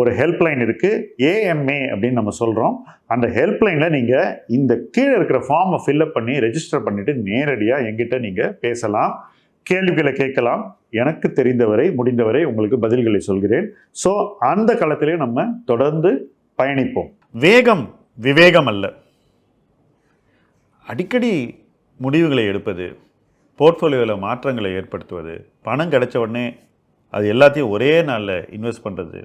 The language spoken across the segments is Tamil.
ஒரு ஹெல்ப்லைன் இருக்குது ஏஎம்ஏ அப்படின்னு நம்ம சொல்கிறோம் அந்த ஹெல்ப்லைனில் நீங்கள் இந்த கீழே இருக்கிற ஃபார்மை ஃபில்அப் பண்ணி ரெஜிஸ்டர் பண்ணிவிட்டு நேரடியாக எங்கிட்ட நீங்கள் பேசலாம். கேள்விகளை கேட்கலாம். எனக்கு தெரிந்தவரை முடிந்தவரை உங்களுக்கு பதில்களை சொல்கிறேன். ஸோ அந்த காலத்திலே நம்ம தொடர்ந்து பயணிப்போம். வேகம் விவேகம் அல்ல. அடிக்கடி முடிவுகளை எடுப்பது போர்ட்ஃபோலியோவில் மாற்றங்களை ஏற்படுத்துவது பணம் கிடைச்ச உடனே அது எல்லாத்தையும் ஒரே நாளில் இன்வெஸ்ட் பண்ணுறது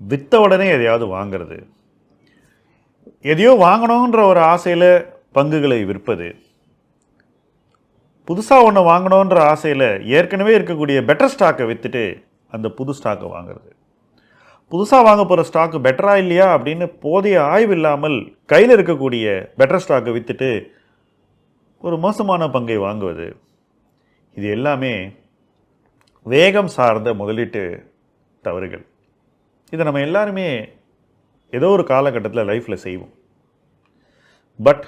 விற்ற உடனே எதையாவது வாங்கிறது. எதையோ வாங்கணுன்ற ஒரு ஆசையில் பங்குகளை விற்பது. புதுசாக ஒன்று வாங்கணுன்ற ஆசையில் ஏற்கனவே இருக்கக்கூடிய பெட்டர் ஸ்டாக்கை விற்றுட்டு அந்த புது ஸ்டாக்கை வாங்குறது. புதுசாக வாங்க போகிற ஸ்டாக்கு பெட்டரா இல்லையா அப்படின்னு போதிய ஆய்வு இல்லாமல் கையில் இருக்கக்கூடிய பெட்டர் ஸ்டாக்கை விற்றுட்டு ஒரு மோசமான பங்கை வாங்குவது. இது எல்லாமே வேகம் சார்ந்த முதலீட்டு தவறுகள். இதை நம்ம எல்லாருமே ஏதோ ஒரு காலகட்டத்தில் லைஃப்பில் செய்வோம். பட்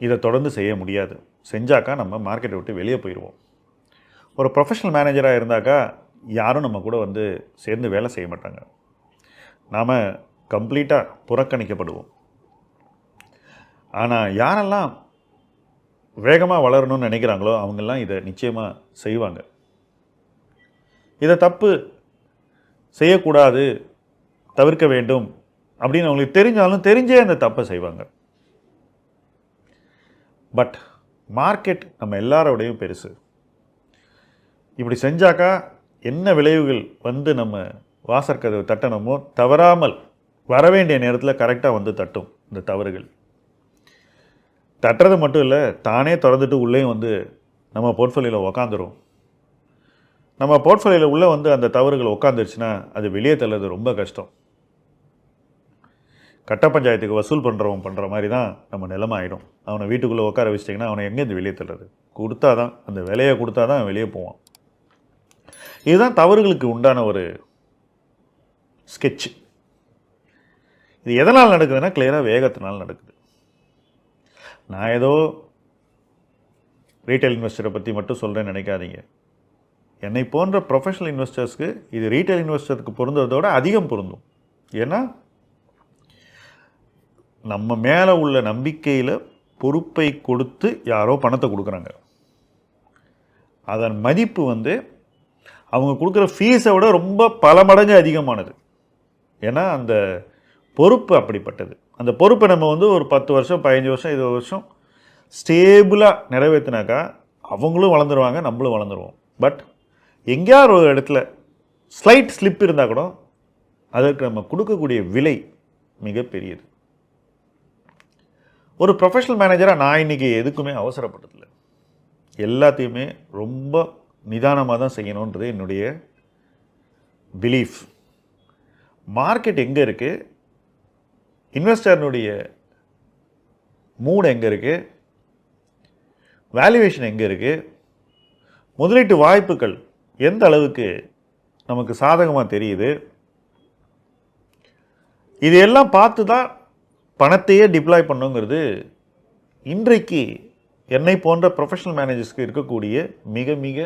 இதை தொடர்ந்து செய்ய முடியாது. செஞ்சாக்கா நம்ம மார்க்கெட்டை விட்டு வெளியே போயிடுவோம் ஒரு ப்ரொஃபஷனல் மேனேஜராக இருந்தாக்கா யாரும் நம்ம கூட வந்து சேர்ந்து வேலை செய்ய மாட்டாங்க. நாம் கம்ப்ளீட்டாக புறக்கணிக்கப்படுவோம். ஆனால் யாரெல்லாம் வேகமாக வளரணும்னு நினைக்கிறாங்களோ அவங்கெல்லாம் இதை நிச்சயமாக செய்வாங்க. இதை தப்பு செய்யக்கூடாது தவிர்க்க வேண்டும் அப்படின்னு அவங்களுக்கு தெரிஞ்சாலும் தெரிஞ்சே அந்த தப்பை செய்வாங்க. பட் மார்க்கெட் நம்ம எல்லாரோடையும் பெருசு. இப்படி செஞ்சாக்கா என்ன விளைவுகள் வந்து நம்ம வாசற்கதவு தட்டணுமோ தவறாமல் வர வேண்டிய நேரத்தில் கரெக்டாக வந்து தட்டும் இந்த தவறுகள். தட்டுறது மட்டும் இல்லை தானே திறந்துட்டு உள்ளேயும் வந்து நம்ம போர்ட்ஃபோலியோவில் உக்காந்துரும். நம்ம போர்ட்ஃபோலியோவில் உள்ளே வந்து அந்த தவறுகள் உட்காந்துருச்சுன்னா அது வெளியே தள்ளுறது ரொம்ப கஷ்டம். கட்ட பஞ்சாயத்துக்கு வசூல் பண்ணுறவன் பண்ணுற மாதிரி தான் நம்ம நிலைமை ஆகிடும் அவனை வீட்டுக்குள்ளே உட்கார வச்சிட்டிங்கன்னா அவனை எங்கேருந்து வெளியே தள்ளுறது? கொடுத்தா தான் அந்த விலையை கொடுத்தா தான் வெளியே போவான். இதுதான் தவறுகளுக்கு உண்டான ஒரு ஸ்கெட்ச் இது எதனால் நடக்குதுன்னா கிளியராக வேகத்தினால் நடக்குது. நான் ஏதோ ரீட்டைல் இன்வெஸ்டரை பற்றி மட்டும் சொல்கிறேன்னு நினைக்காதீங்க. என்னை போன்ற ப்ரொஃபஷனல் இன்வெஸ்டர்ஸ்க்கு இது ரீட்டைல் இன்வெஸ்டருக்கு பொருந்ததோட அதிகம் பொருந்தும். ஏன்னா நம்ம மேலே உள்ள நம்பிக்கையில் பொறுப்பை கொடுத்து யாரோ பணத்தை கொடுக்குறாங்க. அதன் மதிப்பு வந்து அவங்க கொடுக்குற ஃபீஸை விட ரொம்ப பல மடங்கு அதிகமானது. ஏன்னா அந்த பொறுப்பு அப்படிப்பட்டது. அந்த பொறுப்பை நம்ம வந்து ஒரு பத்து வருஷம் பதினஞ்சு வருஷம் இருபது வருஷம் ஸ்டேபிளாக நிறைவேற்றினாக்கா அவங்களும் வளர்ந்துருவாங்க நம்மளும் வளர்ந்துருவோம். பட் எங்கேயாவது ஒரு இடத்துல ஸ்லைட் ஸ்லிப் இருந்தால் கூட அதற்கு நம்ம கொடுக்கக்கூடிய விலை மிகப்பெரியது. ஒரு ப்ரொஃபஷனல் மேனேஜராக நான் இன்றைக்கி எதுக்குமே அவசரப்பட்டதில்லை. எல்லாத்தையுமே ரொம்ப நிதானமாக தான் செய்யணுன்றது என்னுடைய பிலீஃப் மார்க்கெட் எங்கே இருக்குது இன்வெஸ்டர்னுடைய மூடு எங்கே இருக்குது வேல்யூவேஷன் எங்கே இருக்குது முதலீட்டு வாய்ப்புகள் எந்த அளவுக்கு நமக்கு சாதகமாக தெரியுது? இது எல்லாம் பார்த்து தான் பணத்தையே டிப்ளாய் பண்ணுங்கிறது இன்றைக்கு என்னை போன்ற ப்ரொஃபஷனல் மேனேஜர்ஸ்க்கு இருக்கக்கூடிய மிக மிக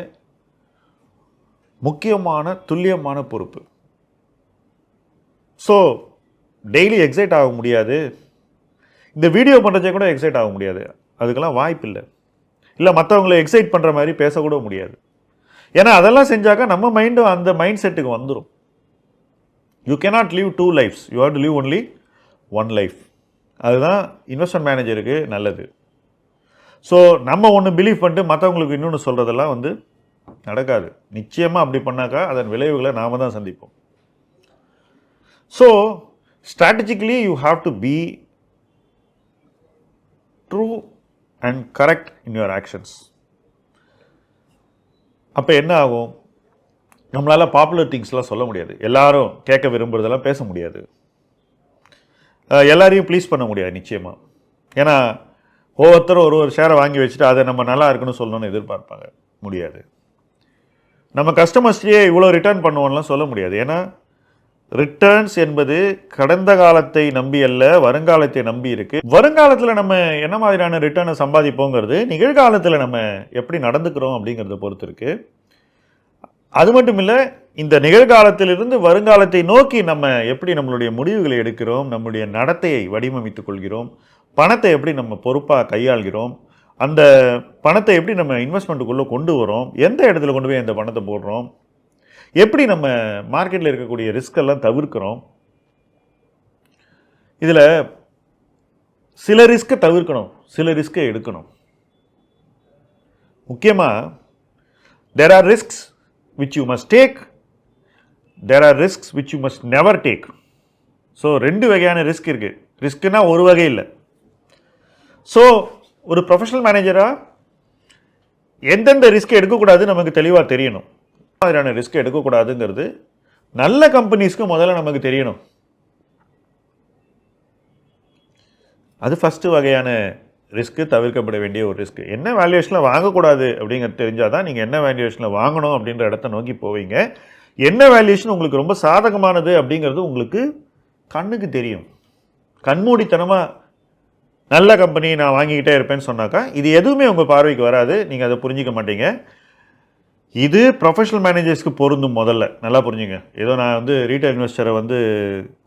முக்கியமான துல்லியமான பொறுப்பு. ஸோ டெய்லி எக்ஸைட் ஆக முடியாது. இந்த வீடியோ பண்ணுறதே கூட எக்ஸைட் ஆக முடியாது. அதுக்கெல்லாம் வாய்ப்பு இல்லை இல்லை மற்றவங்களை எக்ஸைட் பண்ணுற மாதிரி பேசக்கூட முடியாது. ஏன்னா அதெல்லாம் செஞ்சாக்கா நம்ம மைண்டும் அந்த மைண்ட் செட்டுக்கு வந்துடும் you cannot live two lives you have to live only one life அதுதான் இன்வெஸ்ட்மெண்ட் மேனேஜருக்கு நல்லது. ஸோ நம்ம ஒன்று பிலீவ் பண்ணிட்டு மற்றவங்களுக்கு இன்னொன்று சொல்கிறதெல்லாம் வந்து நடக்காது. நிச்சயமாக அப்படி பண்ணாக்கா அதன் விளைவுகளை நாம தான் சந்திப்போம். So strategically you have to be true and correct in your actions அப்போ என்ன ஆகும்? நம்மளால் பாப்புலர் திங்ஸ்லாம் சொல்ல முடியாது. எல்லாரும் கேட்க விரும்புகிறதெல்லாம் பேச முடியாது. எல்லாரையும் ப்ளீஸ் பண்ண முடியாது நிச்சயமாக ஏன்னா ஒவ்வொருத்தரும் ஒரு ஒரு ஷேரை வாங்கி வச்சுட்டு அதை நம்ம நல்லா இருக்குன்னு சொல்லணும்னு எதிர்பார்ப்பாங்க. முடியாது. நம்ம கஸ்டமர்ஸ்லேயே இவ்வளோ ரிட்டர்ன் பண்ணுவோம்லாம் சொல்ல முடியாது. ஏன்னா ரிட்டர்ன்ஸ் என்பது கடந்த காலத்தை நம்பி அல்ல வருங்காலத்தை நம்பி இருக்கு. வருங்காலத்தில் நம்ம என்ன மாதிரியான ரிட்டர்னை சம்பாதிப்போங்கிறது நிகழ்காலத்தில் நம்ம எப்படி நடந்துக்கிறோம் அப்படிங்கிறத பொறுத்து இருக்கு. அது மட்டும் இல்லை இந்த நிகழ்காலத்திலிருந்து வருங்காலத்தை நோக்கி நம்ம எப்படி நம்மளுடைய முடிவுகளை எடுக்கிறோம் நம்முடைய நடத்தையை வடிவமைத்துக் கொள்கிறோம் பணத்தை எப்படி நம்ம பொறுப்பாக கையாள்கிறோம் அந்த பணத்தை எப்படி நம்ம இன்வெஸ்ட்மெண்ட்டுக்குள்ளே கொண்டு வரோம் எந்த இடத்துல கொண்டு போய் அந்த பணத்தை போடுறோம் எப்படி நம்ம மார்க்கெட்டில் இருக்கக்கூடிய ரிஸ்கெல்லாம் தவிர்க்கிறோம்? இதில் சில ரிஸ்க்கை தவிர்க்கணும் சில ரிஸ்க்கை எடுக்கணும். முக்கியமாக there are risks which you must take there are risks which you must never take so ரெண்டு வகையான ரிஸ்க் இருக்குது ரிஸ்க்குனா ஒரு வகை இல்லை. ஸோ ஒரு ப்ரொஃபஷனல் மேனேஜராக எந்தெந்த ரிஸ்க் எடுக்கக்கூடாது நமக்கு தெளிவாக தெரியணும். மாதிரியான ரிஸ்க் எடுக்கக்கூடாதுங்கிறது நல்ல கம்பெனிஸ்க்கு முதல்ல நமக்கு தெரியணும். அது ஃபஸ்ட்டு வகையான ரிஸ்க்கு தவிர்க்கப்பட வேண்டிய ஒரு ரிஸ்க் என்ன வேல்யூவேஷனில் வாங்கக்கூடாது அப்படிங்கிறது தெரிஞ்சால் தான் நீங்கள் என்ன வேல்யூவேஷனில் வாங்கணும் அப்படின்ற இடத்த நோக்கி போவீங்க. என்ன வேல்யூவேஷன் உங்களுக்கு ரொம்ப சாதகமானது அப்படிங்கிறது உங்களுக்கு கண்ணுக்கு தெரியும். கண்மூடித்தனமாக நல்ல கம்பெனி நான் வாங்கிக்கிட்டே இருப்பேன்னு சொன்னாக்கா இது எதுவுமே உங்கள் பார்வைக்கு வராது. நீங்கள் அதை புரிஞ்சிக்க மாட்டீங்க. இது ப்ரொஃபஷனல் மேனேஜர்ஸ்க்கு பொருந்தும் முதல்ல. நல்லா புரிஞ்சுங்க. ஏதோ நான் வந்து ரீட்டைல் இன்வெஸ்டரை வந்து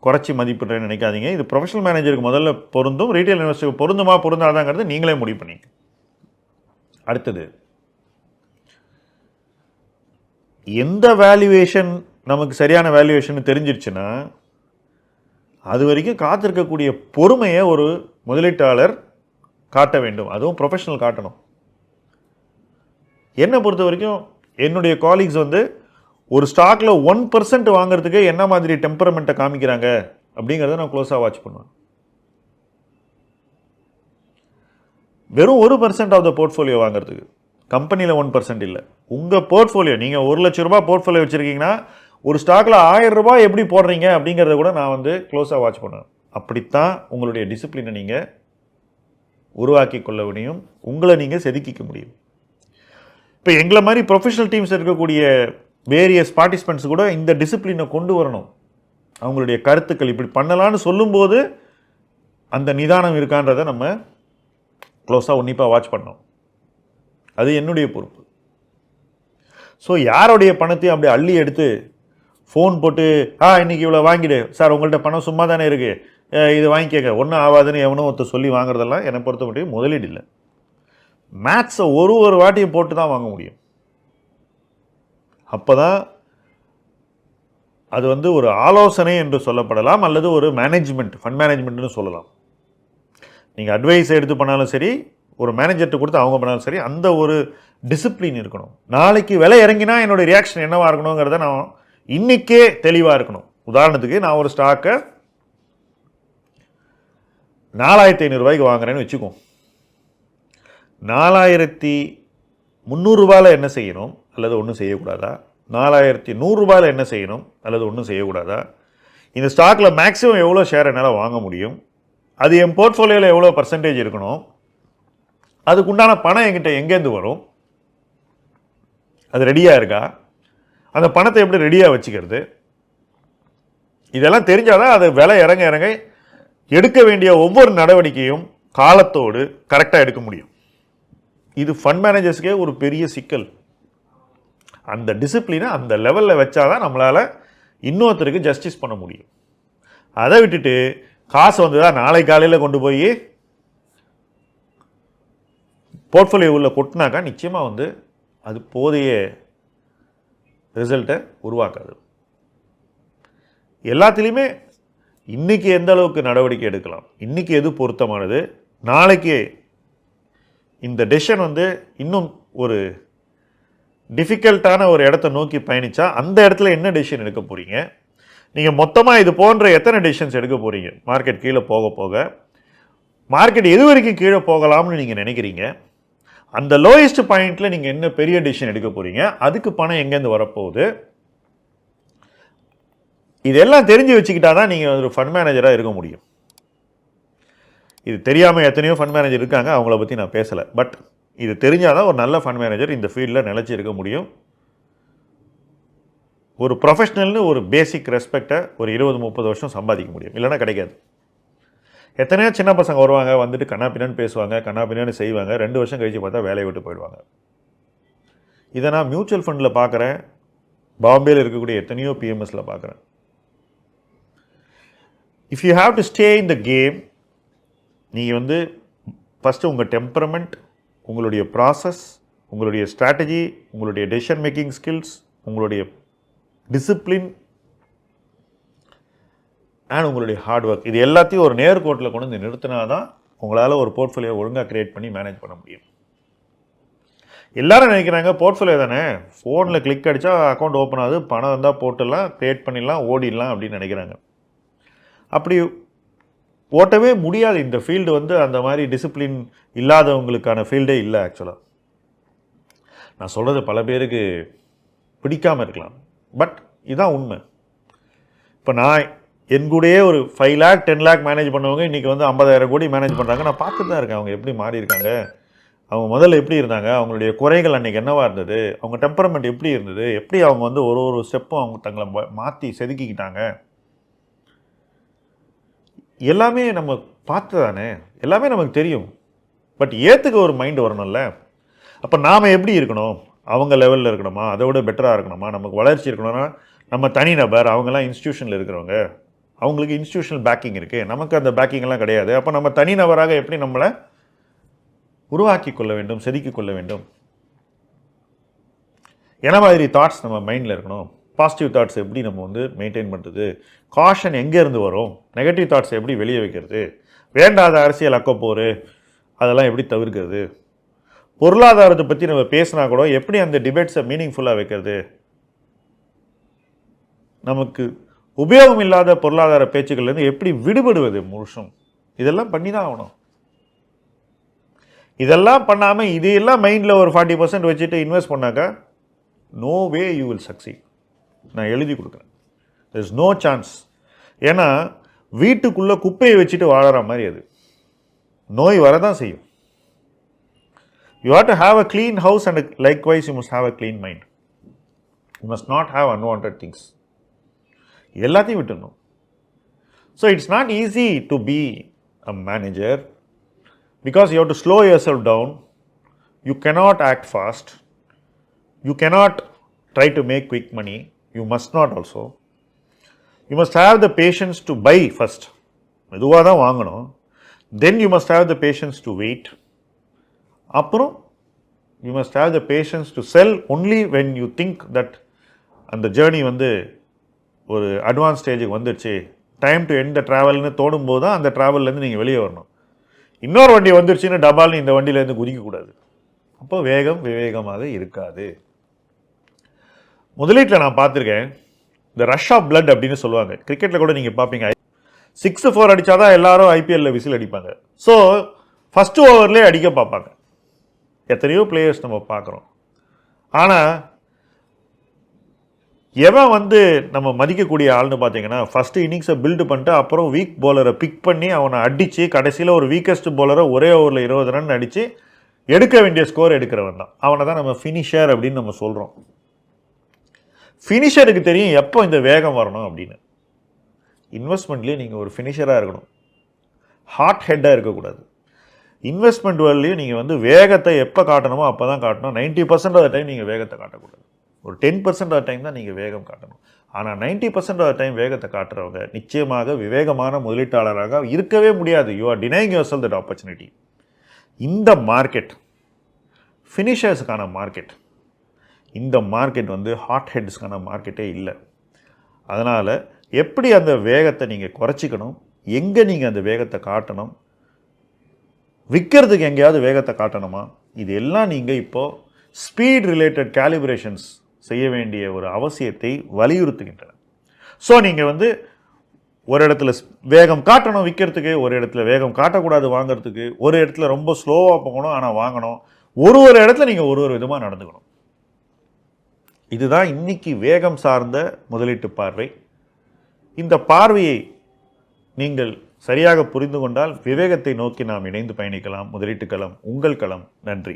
குறைச்சி மதிப்பிடுறேன்னு நினைக்காதீங்க. இது ப்ரொஃபஷனல் மேனேஜருக்கு முதல்ல பொருந்தும் ரீட்டைல் இன்வெஸ்டருக்கு பொருந்துமா பொருந்தாதாங்கிறது நீங்களே முடிவு பண்ணிங்க. அடுத்தது எந்த வேல்யூவேஷன் நமக்கு சரியான வேல்யூவேஷன் தெரிஞ்சிருச்சுன்னா அது வரைக்கும் காத்திருக்கக்கூடிய பொறுமையை ஒரு முதலீட்டாளர் காட்ட வேண்டும். அதுவும் ப்ரொஃபஷனல் காட்டணும். என்னை பொறுத்த வரைக்கும் என்னுடைய காலீக்ஸ் வந்து ஒரு ஸ்டாக்கில் ஒன் பர்சன்ட் வாங்குறதுக்கு என்ன மாதிரி டெம்பரமெண்ட்டை காமிக்கிறாங்க அப்படிங்கிறத நான் க்ளோஸாக வாட்ச் பண்ணுவேன். வெறும் ஒரு பர்சன்ட் ஆஃப் த போர்ட்ஃபோலியோ வாங்குறதுக்கு. கம்பெனியில் ஒன் பர்சன்ட் இல்லை. உங்கள் போர்ட்ஃபோலியோ நீங்கள் ஒரு லட்ச ரூபா போர்ட்ஃபோலியோ வச்சுருக்கீங்கன்னா ஒரு ஸ்டாக்கில் ஆயிரம் ரூபாய் எப்படி போடுறீங்க அப்படிங்கிறத கூட நான் வந்து க்ளோஸாக வாட்ச் பண்ணுவேன். அப்படித்தான் உங்களுடைய டிசிப்ளினை நீங்கள் உருவாக்கி கொள்ள முடியும். உங்களை நீங்கள் செதுக்கிக்க முடியும். இப்போ எங்களை மாதிரி ப்ரொஃபஷனல் டீம்ஸ் இருக்கக்கூடிய வேரியஸ் பார்ட்டிசிபெண்ட்ஸ் கூட இந்த டிசிப்ளினை கொண்டு வரணும். அவங்களுடைய கருத்துக்கள் இப்படி பண்ணலான்னு சொல்லும்போது அந்த நிதானம் இருக்கான்றதை நம்ம க்ளோஸாக உன்னிப்பாக வாட்ச் பண்ணோம் அது என்னுடைய பொறுப்பு. ஸோ யாருடைய பணத்தையும் அப்படி அள்ளி எடுத்து ஃபோன் போட்டு ஆ இன்னைக்கு இவ்வளோ வாங்கிடு. சார் உங்கள்கிட்ட பணம் சும்மா தானே இருக்குது இது வாங்கிக்கங்க. ஒன்றும் ஆகாதுன்னு எவனோ ஒருத்தர் சொல்லி வாங்குறதெல்லாம் என்னை பொறுத்த மட்டும் முதலீடு இல்லை. மேத்ஸை ஒரு ஒரு வாட்டியும் போட்டு தான் வாங்க முடியும். அப்போ தான் அது வந்து ஒரு ஆலோசனை என்று சொல்லப்படலாம் அல்லது ஒரு மேனேஜ்மெண்ட் ஃபண்ட் மேனேஜ்மெண்ட்னு சொல்லலாம். நீங்கள் அட்வைஸ் எடுத்து பண்ணாலும் சரி ஒரு மேனேஜர்கிட்ட கொடுத்து அவங்க பண்ணாலும் சரி அந்த ஒரு டிசிப்ளின் இருக்கணும். நாளைக்கு விலை இறங்கினா என்னோட ரியாக்ஷன் என்னவாக இருக்கணுங்கிறத நான் இன்னைக்கே தெளிவாக இருக்கணும். உதாரணத்துக்கு நான் ஒரு ஸ்டாக்கை நாலாயிரத்தி ஐநூறுரூவாய்க்கு வாங்குறேன்னு வச்சுக்கோம் நாலாயிரத்தி முந்நூறுரூபாவில் என்ன செய்யணும்? அல்லது ஒன்றும் செய்யக்கூடாதா? நாலாயிரத்தி நூறுரூபாயில் என்ன செய்யணும்? அல்லது ஒன்றும் செய்யக்கூடாதா? இந்த ஸ்டாக்கில் மேக்ஸிமம் எவ்வளோ ஷேர் என்னால் வாங்க முடியும்? அது என் போர்ட்ஃபோலியோவில் எவ்வளோ பர்சன்டேஜ் இருக்கணும்? அதுக்குண்டான பணம் என்கிட்ட எங்கேருந்து வரும்? அது ரெடியாக இருக்கா? அந்த பணத்தை எப்படி ரெடியாக வச்சுக்கிறது? இதெல்லாம் தெரிஞ்சாதான் அது விலை இறங்க இறங்க எடுக்க வேண்டிய ஒவ்வொரு நடவடிக்கையும் காலத்தோடு கரெக்டாக எடுக்க முடியும். இது ஃபண்ட் மேனேஜர்ஸ்க்கே ஒரு பெரிய சிக்கல். அந்த டிசிப்ளினை அந்த லெவலில் வச்சாதான் நம்மளால் இன்னொருத்தருக்கு ஜஸ்டிஸ் பண்ண முடியும். அதை விட்டுட்டு காசு வந்ததா நாளை காலையில் கொண்டு போய் போர்ட்ஃபோலியோ உள்ள கொட்டினாக்கா நிச்சயமாக வந்து அது போதிய ரிசல்ட்டை உருவாக்காது. எல்லாத்துலேயுமே இன்றைக்கி எந்த அளவுக்கு நடவடிக்கை எடுக்கலாம் இன்றைக்கி எது பொருத்தமானது நாளைக்கு இந்த டெசிஷன் வந்து இன்னும் ஒரு டிஃபிகல்ட்டான ஒரு இடத்த நோக்கி பயணித்தா அந்த இடத்துல என்ன டெசிஷன் எடுக்க போகிறீங்க நீங்கள் மொத்தமாக இது போன்ற எத்தனை டெசிஷன்ஸ் எடுக்க போகிறீங்க மார்க்கெட் கீழே போக போக. மார்க்கெட் எது வரைக்கும் கீழே போகலாம்னு நீங்கள் நினைக்கிறீங்க? அந்த லோயஸ்ட் பாயிண்டில் நீங்கள் என்ன பெரிய டெசிஷன் எடுக்க போகிறீங்க அதுக்கு பணம் எங்கேருந்து வரப்போகுது? இதெல்லாம் தெரிஞ்சு வச்சுக்கிட்டா தான் நீங்கள் ஒரு ஃபண்ட் மேனேஜராக இருக்க முடியும். இது தெரியாமல் எத்தனையோ ஃபண்ட் மேனேஜர் இருக்காங்க அவங்கள பற்றி நான் பேசலை. பட் இது தெரிஞ்சாதான் ஒரு நல்ல ஃபண்ட் மேனேஜர் இந்த ஃபீல்டில் நிலச்சி இருக்க முடியும். ஒரு ப்ரொஃபஷ்னல்னு ஒரு பேசிக் ரெஸ்பெக்டை ஒரு இருபது முப்பது வருஷம் சம்பாதிக்க முடியும். இல்லைனா கிடைக்காது. எத்தனையோ சின்ன பசங்க வருவாங்க வந்துட்டு கண்ணாபின்னான்னு பேசுவாங்க கண்ணாபின்னான்னு செய்வாங்க ரெண்டு வருஷம் கழித்து பார்த்தா வேலையை விட்டு போயிடுவாங்க. இதை நான் மியூச்சுவல் ஃபண்டில் பார்க்குறேன். பாம்பேயில் இருக்கக்கூடிய எத்தனையோ பிஎம்எஸில் பார்க்குறேன். If you have to stay in the game நீங்கள் வந்து ஃபஸ்ட்டு உங்கள் டெம்பரமெண்ட் உங்களுடைய ப்ராசஸ் உங்களுடைய ஸ்ட்ராட்டஜி உங்களுடைய டெசிஷன் மேக்கிங் ஸ்கில்ஸ் உங்களுடைய டிசிப்ளின் அண்ட் உங்களுடைய ஹார்ட் ஒர்க் இது எல்லாத்தையும் ஒரு நேர்கோட்டில் கொண்டு வந்து நிறுத்தினா தான் உங்களால் ஒரு போர்ட்ஃபோலியோ ஒழுங்காக க்ரியேட் பண்ணி மேனேஜ் பண்ண முடியும். எல்லாரும் நினைக்கிறாங்க போர்ட்ஃபோலியோ தானே? ஃபோனில் கிளிக் அடித்தா அக்கௌண்ட் ஓப்பன் ஆகுது பணம் இருந்தால் போட்டுடலாம் க்ரியேட் பண்ணிடலாம் ஓடிடலாம் அப்படின்னு நினைக்கிறாங்க. அப்படி ஓட்டவே முடியாது. இந்த ஃபீல்டு வந்து அந்த மாதிரி டிசிப்ளின் இல்லாதவங்களுக்கான ஃபீல்டே இல்லை ஆக்சுவலாக நான் சொல்கிறது பல பேருக்கு பிடிக்காமல் இருக்கலாம். பட் இதுதான் உண்மை. இப்போ நான் என் கூடயே ஒரு five lakh ten lakh manage பண்ணவங்க இன்றைக்கி வந்து ஐம்பதாயிரம் கோடி மேனேஜ் பண்ணுறாங்க நான் பார்த்துட்டு தான் இருக்கேன். அவங்க எப்படி மாறி இருக்காங்க? அவங்க முதல்ல எப்படி இருந்தாங்க? அவங்களுடைய குறைகள் அன்றைக்கி என்னவாக இருந்தது? அவங்க டெம்பரமெண்ட் எப்படி இருந்தது? எப்படி அவங்க வந்து ஒரு ஒரு ஸ்டெப்பும் அவங்க தங்களை மாற்றி செதுக்கிக்கிட்டாங்க? எல்லாமே நம்ம பார்த்து தானே? எல்லாமே நமக்கு தெரியும். பட் ஏற்றுக்க ஒரு மைண்டு வரணும்ல. அப்போ நாம் எப்படி இருக்கணும்? அவங்க லெவலில் இருக்கணுமா? அதை விட பெட்டராக இருக்கணுமா? நமக்கு வளர்ச்சி இருக்கணும்னா நம்ம தனிநபர் அவங்கெல்லாம் இன்ஸ்டியூஷனில் இருக்கிறவங்க. அவங்களுக்கு இன்ஸ்டியூஷனல் பேக்கிங் இருக்குது நமக்கு அந்த பேக்கிங்லாம் கிடையாது. அப்போ நம்ம தனிநபராக எப்படி நம்மளை உருவாக்கி கொள்ள வேண்டும் செதுக்கி கொள்ள வேண்டும்? என்ன மாதிரி தாட்ஸ் நம்ம மைண்டில் இருக்கணும்? பாசிட்டிவ் தாட்ஸ் எப்படி நம்ம வந்து மெயின்டைன் பண்ணுறது காஷன் எங்கேருந்து வரும்? நெகட்டிவ் தாட்ஸ் எப்படி வெளியே வைக்கிறது? வேண்டாத அரசியல் அக்கப்போர் அதெல்லாம் எப்படி தவிர்க்கிறது? பொருளாதாரத்தை பற்றி நம்ம பேசினா கூட எப்படி அந்த டிபேட்ஸை மீனிங்ஃபுல்லாக வைக்கிறது? நமக்கு உபயோகம் இல்லாத பொருளாதார பேச்சுக்கள்லேருந்து எப்படி விடுபடுவது முழுசும்? இதெல்லாம் பண்ணி தான் ஆகணும். இதெல்லாம் பண்ணாமல் இதையெல்லாம் மைண்டில் ஒரு ஃபார்ட்டி பர்சன்ட் வச்சுட்டு இன்வெஸ்ட் பண்ணாக்கா no way you will succeed நான் எழுதி கொடுக்குறேன். இஸ் நோ சான்ஸ் ஏன்னா வீட்டுக்குள்ளே குப்பையை வச்சுட்டு வாழற மாதிரி அது. நோய் வரதான் செய்யும். You had to have a clean house and likewise you must have a clean mind you must not have unwanted things எல்லாத்தையும் விட்டுடணும். So it's not easy to be a manager because you have to slow yourself down you cannot act fast you cannot try to make quick money you must not also you must have the patience to buy first மெதுவாக தான் வாங்கணும். Then you must have the patience to wait அப்புறம் you must have the patience to sell only when you think that அந்த ஜேர்னி வந்து ஒரு அட்வான்ஸ் ஸ்டேஜுக்கு வந்துடுச்சு. டைம் டு எண்ட் த ட்ராவல்னு தோணும் போது தான் அந்த ட்ராவல்லேருந்து நீங்கள் வெளியே வரணும். இன்னொரு வண்டி வந்துருச்சுன்னு டபால்னு இந்த வண்டியிலேருந்து குதிக்கக்கூடாது. அப்போ வேகம் விவேகமாக இருக்காது. முதலீட்டில் நான் பார்த்துருக்கேன் இந்த ரஷ் ஆஃப் பிளட் அப்படின்னு சொல்லுவாங்க. கிரிக்கெட்டில் கூட நீங்கள் பார்ப்பீங்க. சிக்ஸ் ஃபோர் அடித்தாதான் எல்லாரும் ஐபிஎல்லில் விசில் அடிப்பாங்க. ஸோ ஃபஸ்ட்டு ஓவர்லேயே அடிக்க பார்ப்பாங்க. எத்தனையோ பிளேயர்ஸ் நம்ம பார்க்குறோம். ஆனால் எவன் வந்து நம்ம மதிக்கக்கூடிய ஆள்னு பார்த்தீங்கன்னா ஃபஸ்ட்டு இன்னிங்ஸை பில்டு பண்ணிட்டு அப்புறம் வீக் பவுலரை பிக் பண்ணி அவனை அடித்து கடைசியில் ஒரு வீக்கஸ்ட் போலரை ஒரே ஓவரில் இருபது ரன் அடித்து எடுக்க வேண்டிய ஸ்கோர் எடுக்கிறவன் தான். அவனை தான் நம்ம ஃபினிஷர் அப்படின்னு நம்ம சொல்கிறோம் ஃபினிஷருக்கு தெரியும் எப்போ இந்த வேகம் வரணும் அப்படின்னு. இன்வெஸ்ட்மெண்ட்லேயே நீங்கள் ஒரு ஃபினிஷராக இருக்கணும். ஹாட் ஹெட்டாக இருக்கக்கூடாது. இன்வெஸ்ட்மெண்ட் வேர்ல்லையும் நீங்கள் வந்து வேகத்தை எப்போ காட்டணுமோ அப்போ தான் காட்டணும் நைன்ட்டி பர்சன்ட் ஆஃப் டைம் நீங்கள் வேகத்தை காட்டக்கூடாது. ஒரு டென் பர்சன்ட் ஆஃப் டைம் தான் நீங்கள் வேகம் காட்டணும். ஆனால் நைன்ட்டி பர்சன்ட் ஆஃப் டைம் வேகத்தை காட்டுறவங்க நிச்சயமாக விவேகமான முதலீட்டாளராக இருக்கவே முடியாது. You are dining your sell that opportunity இந்த மார்க்கெட் ஃபினிஷர்ஸுக்கான மார்க்கெட் இந்த மார்க்கெட் வந்து ஹாட் ஹெட்ஸ்க்கான மார்க்கெட்டே இல்லை. அதனால் எப்படி அந்த வேகத்தை நீங்கள் குறைச்சிக்கணும்? எங்கே நீங்கள் அந்த வேகத்தை காட்டணும்? விற்கிறதுக்கு எங்கேயாவது வேகத்தை காட்டணுமா? இது எல்லாம் நீங்கள் இப்போது ஸ்பீட் ரிலேட்டட் கேலிப்ரேஷன்ஸ் செய்ய வேண்டிய ஒரு அவசியத்தை வலியுறுத்துகின்றன. ஸோ நீங்கள் வந்து ஒரு இடத்துல வேகம் காட்டணும் விற்கிறதுக்கு ஒரு இடத்துல வேகம் காட்டக்கூடாது வாங்குறதுக்கு ஒரு இடத்துல ரொம்ப ஸ்லோவாக போகணும் ஆனால் வாங்கணும். ஒரு ஒரு இடத்துல நீங்கள் ஒரு ஒரு விதமாக நடந்துக்கணும். இதுதான் இன்னைக்கு வேகம் சார்ந்த முதலீட்டு பார்வை. இந்த பார்வையை நீங்கள் சரியாக புரிந்து கொண்டால் விவேகத்தை நோக்கி நாம் இணைந்து பயணிக்கலாம். முதலீட்டு களம் உங்கள் களம். நன்றி.